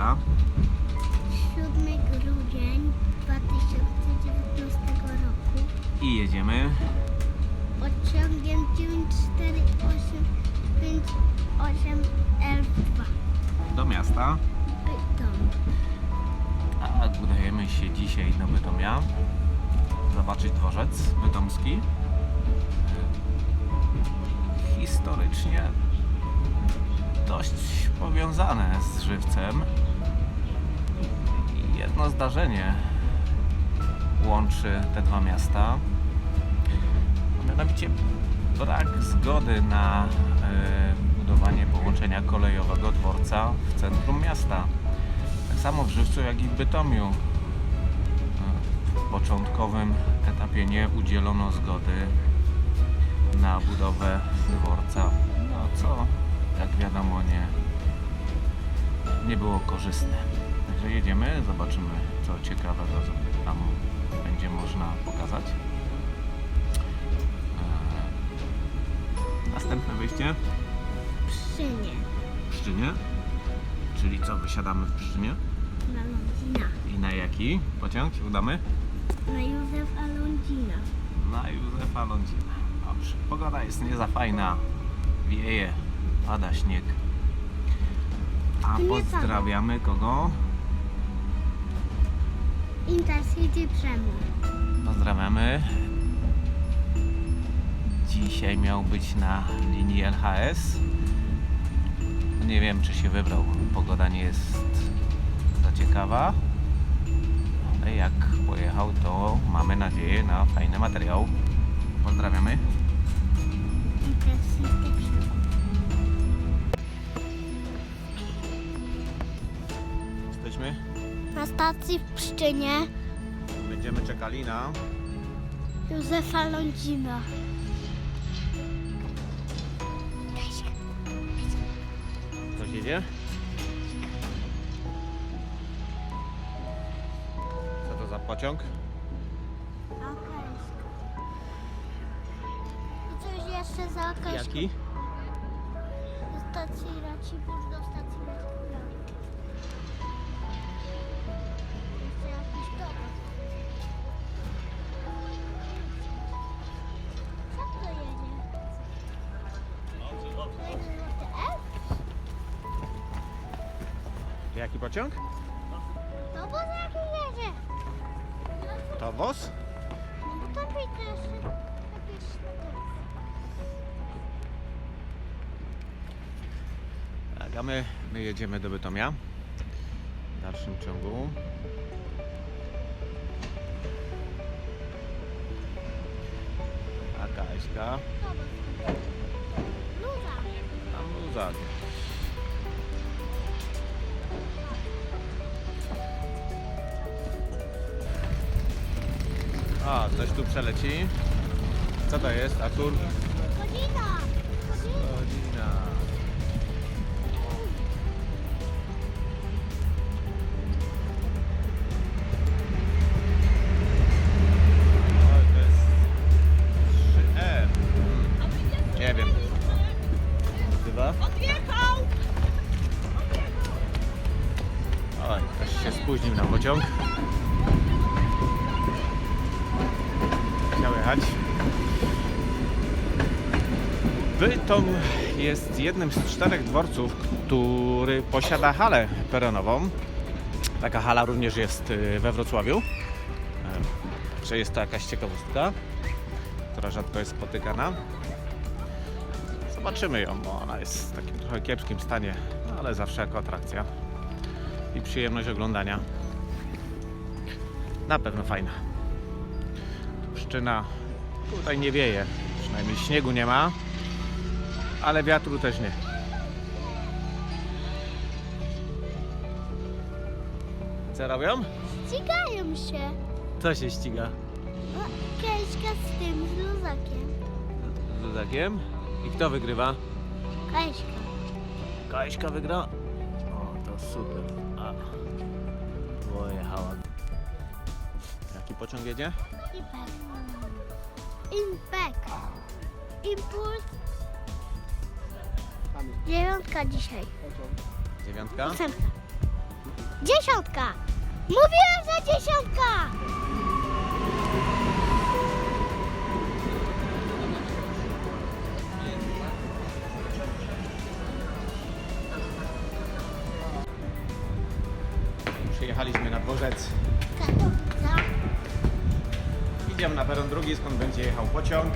data? 7 grudzień 2019 roku I jedziemy. pociągiem 94858 L2 do miasta. Bytom. A udajemy się dzisiaj do Bytomia. Zobaczyć dworzec bytomski. Historycznie dość powiązane z żywcem. Jedno zdarzenie łączy te dwa miasta. Mianowicie brak zgody na e, budowanie połączenia kolejowego dworca w centrum miasta. Tak samo w Żywcu, jak i w Bytomiu. E, W początkowym etapie nie udzielono zgody na budowę dworca. No co, jak wiadomo, nie, nie było korzystne. Także jedziemy, zobaczymy co ciekawego tam będzie można pokazać. E, Następne wyjście Pszczynie w Pszczynie. Czyli co, wysiadamy w Pszczynie? na Londzina. I na jaki pociąg się udamy? Na Józefa Londzina. Na Józefa Lądzina. Dobrze. Pogoda jest nie za fajna. Wieje, pada śnieg. A pozdrawiamy kogo? Intercity Przemysł. Pozdrawiamy. Dzisiaj miał być na linii LHS. Nie wiem, czy się wybrał. Pogoda nie jest za ciekawa. Ale jak pojechał, to mamy nadzieję na fajny materiał. Pozdrawiamy. Intercity Przemysł. Na stacji w Pszczynie Będziemy czekali na Józefa Londzina. Ktoś jedzie? Co to za pociąg? Okej. I coś jeszcze za okej. Jaki? Z stacji Racibórz do stacji Merkuria. Pociąg? To bo jaki jedzie? To woz? No bo tam widzę jeszcze jakieś... Tak, a my, my jedziemy do Bytomia w dalszym ciągu. A Kaśka, Luza. tam luzak. A, coś tu przeleci. Co to jest, Artur? Godzina. Bytom jest jednym z czterech dworców, który posiada halę peronową. Taka hala również jest y, we Wrocławiu. E, Że jest to jakaś ciekawostka, która rzadko jest spotykana. Zobaczymy ją, bo ona jest w takim trochę kiepskim stanie, no ale zawsze jako atrakcja i przyjemność oglądania. Na pewno fajna. Pszczyna tutaj nie wieje, przynajmniej śniegu nie ma ale wiatru też nie. Co robią? Ścigają się. Co się ściga? No, Kaśka z tym, z luzakiem. Z luzakiem? I kto wygrywa? Kaśka. Kaśka wygra? O, to super. A, pojechała. Jaki pociąg jedzie? Impek. Impek. Impuls. Dziewiątka dzisiaj. Dziewiątka? Ósemka. Dziesiątka! Mówiłem, że dziesiątka! Przyjechaliśmy na dworzec. Katowica. Idziemy na peron drugi, skąd będzie jechał pociąg.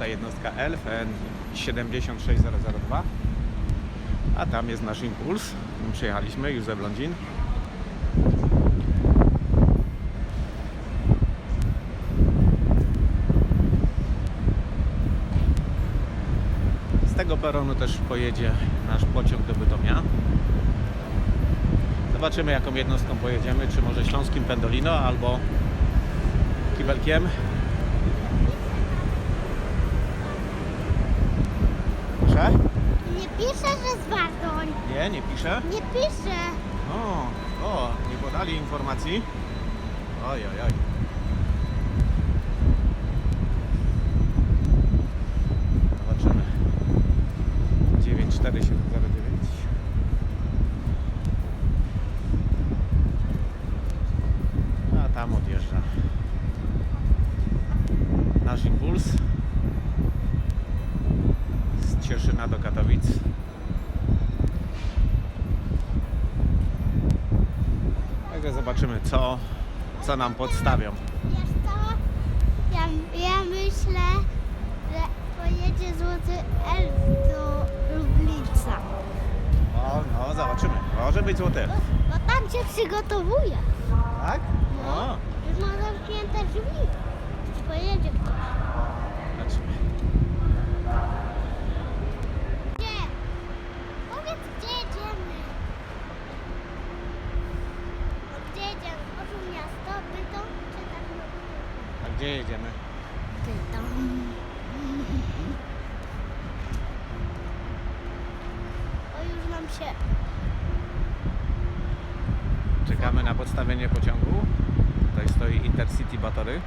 Tutaj jednostka LFN 76002. A tam jest nasz impuls. Przyjechaliśmy, Józef Lądzin. Z tego peronu też pojedzie nasz pociąg do Bytomia. Zobaczymy jaką jednostką pojedziemy, czy może śląskim Pendolino albo kibelkiem. Proszę? Nie pisze, że z Wardą. Nie, nie pisze. Nie pisze. O, o, nie podali informacji. Oj, oj, oj. Zobaczymy. 94709. A tam odjeżdża. Nasz impuls. Z Cieszyna do Katowic. Także zobaczymy, co, co nam podstawią. Wiesz co? Ja, ja myślę, że pojedzie Złoty Elf do Lublica. O, no, zobaczymy. Może być złote. Bo, bo tam się przygotowuje. Tak? No. O, Już ma zamknięte drzwi. Pojedzie ktoś? zobaczymy. Gdzie? Powiedz, gdzie jedziemy? No, gdzie jedziemy? Może miasto, Bytom, czy tak A gdzie jedziemy? Bytom. O, już nam się... Czekamy na podstawienie pociągu. Tutaj stoi Intercity Batory.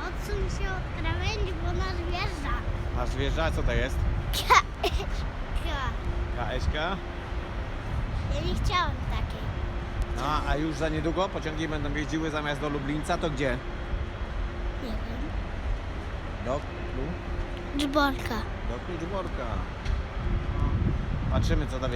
Odsuń się od krawędzi, bo nas wjeżdża. Masz wjeżdża, co to jest? Kaeszka. KSK. Ja nie chciałem takiej. No, a już za niedługo pociągi będą jeździły zamiast do Lublińca, to gdzie? Nie wiem. Do? Dżborka. Do Kluczborka. Patrzymy, co to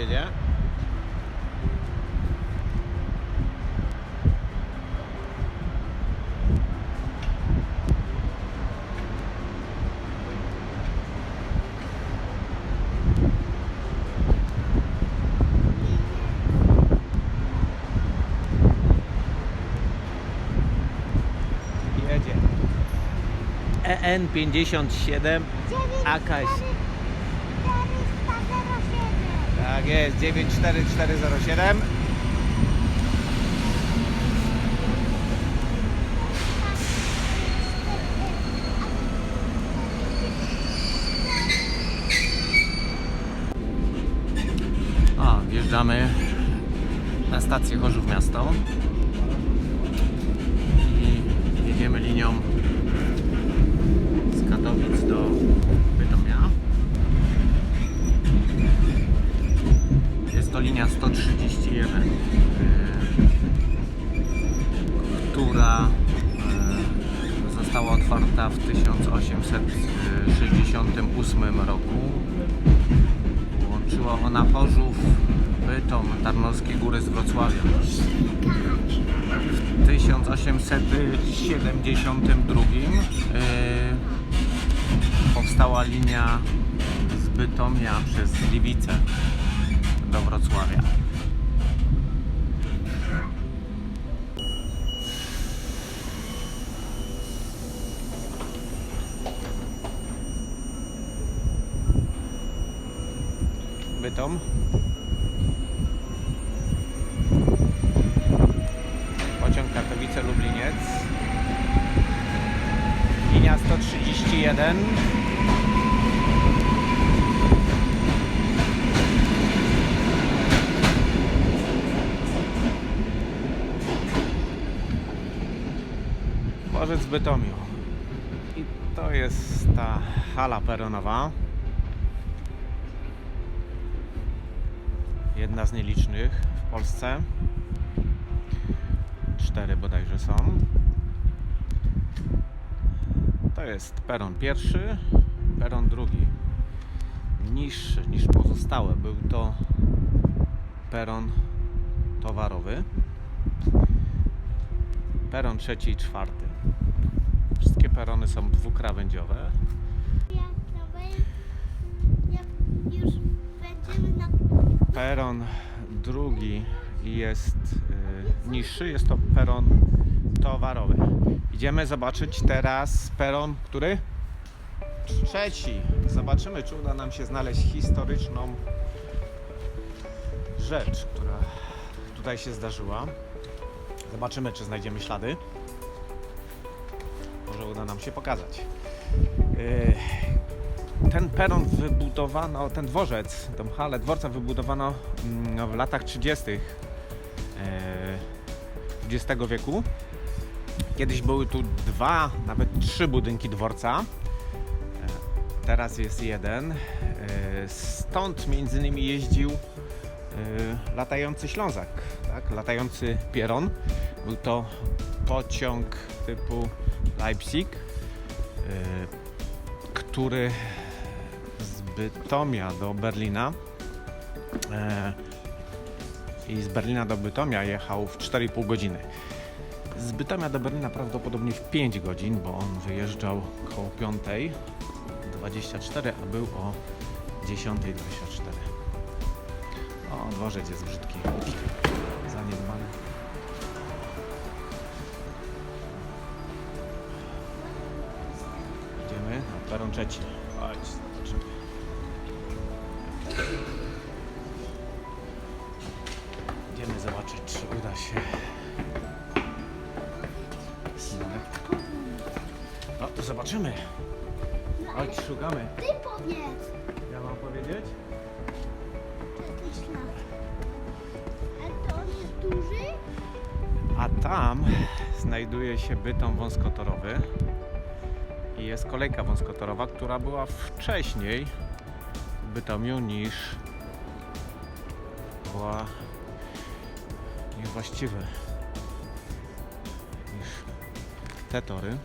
BN57 AKS. Tak jest, 94407. A, wjeżdżamy na stację Chorzów Miasto. 131, e, która e, została otwarta w 1868 roku. Łączyła ona Chorzów, Bytom, Tarnowskie Góry z Wrocławiem. W 1872 e, powstała linia z Bytomia przez Gliwice do Wrocławia. Bytom. Pociąg Katowice-Lubliniec. Linia 131. Dworzec Bytomiu. I to jest ta hala peronowa. Jedna z nielicznych w Polsce. Cztery bodajże są. To jest peron pierwszy, peron drugi. Niższy niż pozostałe. Był to peron towarowy. Peron trzeci i czwarty. Wszystkie perony są dwukrawędziowe. Jak, już będziemy na Peron drugi jest y, niższy, jest to peron towarowy. Idziemy zobaczyć teraz peron, który? Trzeci. Zobaczymy, czy uda nam się znaleźć historyczną rzecz, która tutaj się zdarzyła. Zobaczymy, czy znajdziemy ślady. Może uda nam się pokazać. Y, ten peron wybudowano, ten dworzec, tą halę dworca wybudowano mm, w latach 30. e, XX wieku. Kiedyś były tu dwa, nawet trzy budynki dworca. E, Teraz jest jeden. E, Stąd między innymi jeździł e, latający Ślązak, tak? latający Pieron. Był to pociąg typu Leipzig, e, który Bytomia do Berlina e, i z Berlina do Bytomia jechał w 4,5 godziny. Z Bytomia do Berlina prawdopodobnie w 5 godzin, bo on wyjeżdżał koło 5.24, a był o 10.24. O, dworzec jest brzydki. Zaniedbany. Idziemy na peron trzeci. No zobaczymy. Chodź, szukamy. Ty powiedz, Ja mam powiedzieć? jaki ślad. Ale to on jest duży? A tam znajduje się bytom wąskotorowy i jest kolejka wąskotorowa, która była wcześniej w Bytomiu niż była niż właściwe niż te tory.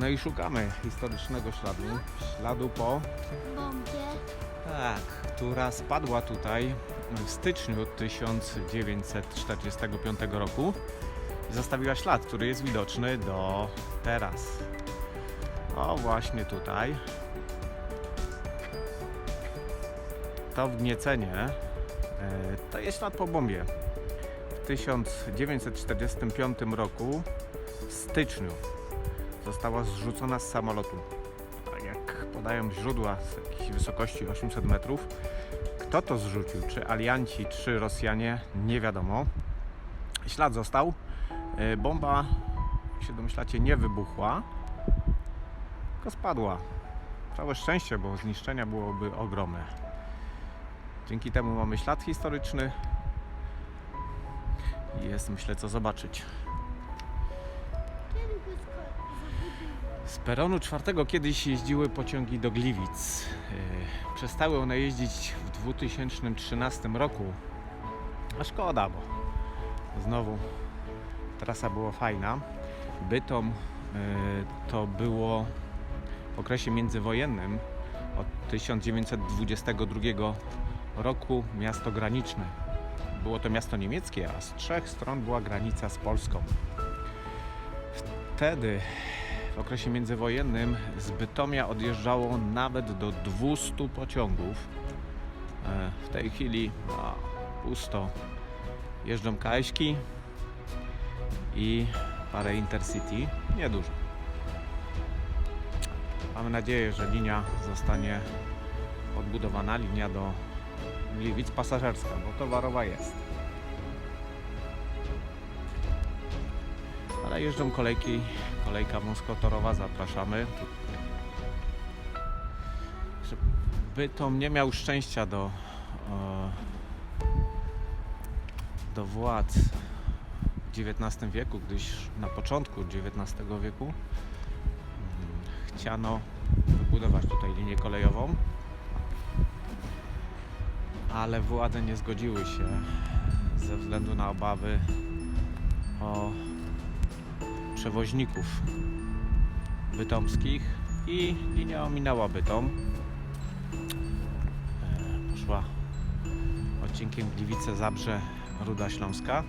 No i szukamy historycznego śladu, śladu po Bombie. tak, która spadła tutaj w styczniu 1945 roku i zostawiła ślad, który jest widoczny do teraz. O, właśnie tutaj. To wgniecenie e, to jest ślad po bombie. W 1945 roku w styczniu została zrzucona z samolotu tak jak podają źródła z jakiejś wysokości 800 metrów. Kto to zrzucił? Czy alianci, czy Rosjanie? Nie wiadomo. Ślad został. E, Bomba, jak się domyślacie, nie wybuchła, tylko spadła. Całe szczęście, bo zniszczenia byłoby ogromne. Dzięki temu mamy ślad historyczny. Jest, myślę, co zobaczyć. Z peronu czwartego kiedyś jeździły pociągi do Gliwic. Yy, Przestały one jeździć w 2013 roku. A szkoda, bo znowu trasa była fajna. Bytom yy, to było w okresie międzywojennym od 1922 roku miasto graniczne. Było to miasto niemieckie, a z trzech stron była granica z Polską. Wtedy w okresie międzywojennym z Bytomia odjeżdżało nawet do 200 pociągów. E, W tej chwili no, pusto. Jeżdżą kaśki i parę Intercity. Niedużo. Mamy nadzieję, że linia zostanie odbudowana, linia do Gliwic pasażerska, bo towarowa jest. Ale jeżdżą kolejki, kolejka wąskotorowa, zapraszamy. Bytom nie miał szczęścia do, e, do władz XIX wieku, gdyż na początku XIX wieku mm, chciano wybudować tutaj linię kolejową, ale władze nie zgodziły się ze względu na obawy o przewoźników bytomskich i linia ominęła Bytom. E, Poszła odcinkiem Gliwice-Zabrze Ruda Śląska.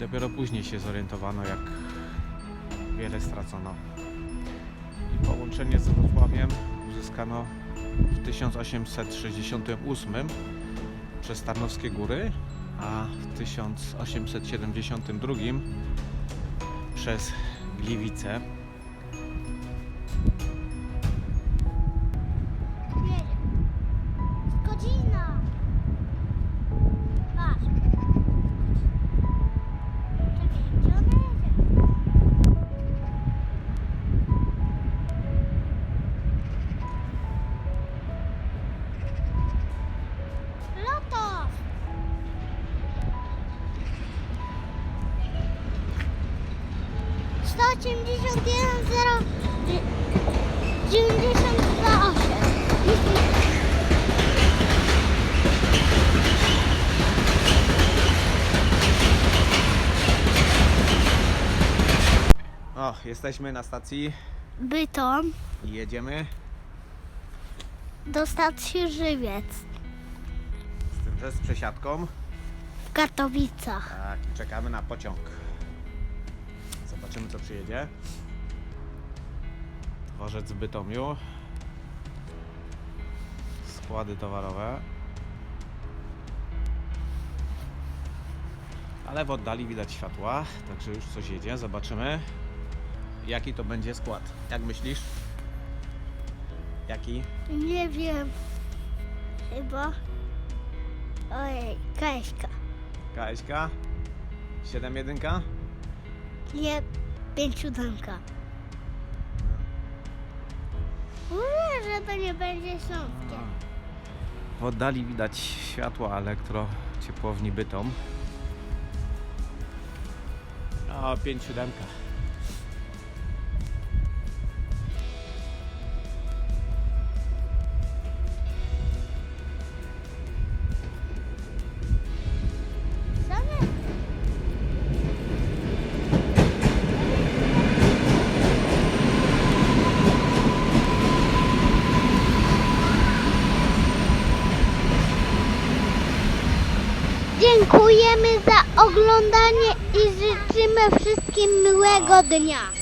Dopiero później się zorientowano, jak wiele stracono. I połączenie z Wrocławiem uzyskano w 1868 przez Tarnowskie Góry, a w 1872 przez Gliwice. O, jesteśmy na stacji Bytom i jedziemy. do stacji Żywiec Z tym, że z przesiadką. w Katowicach. Tak, i czekamy na pociąg. Zobaczymy, co przyjedzie. Dworzec w Bytomiu. Składy towarowe. Ale w oddali widać światła, także już coś jedzie. Zobaczymy, jaki to będzie skład. Jak myślisz? Jaki? Nie wiem. Chyba. Ojej, Kaśka. KSK? 7.1? Nie, pięć siódemka. Mówię, że to nie będzie śląskie. W oddali widać światła elektro ciepłowni Bytom. O, 5.7. Same. Wszystkim miłego dnia.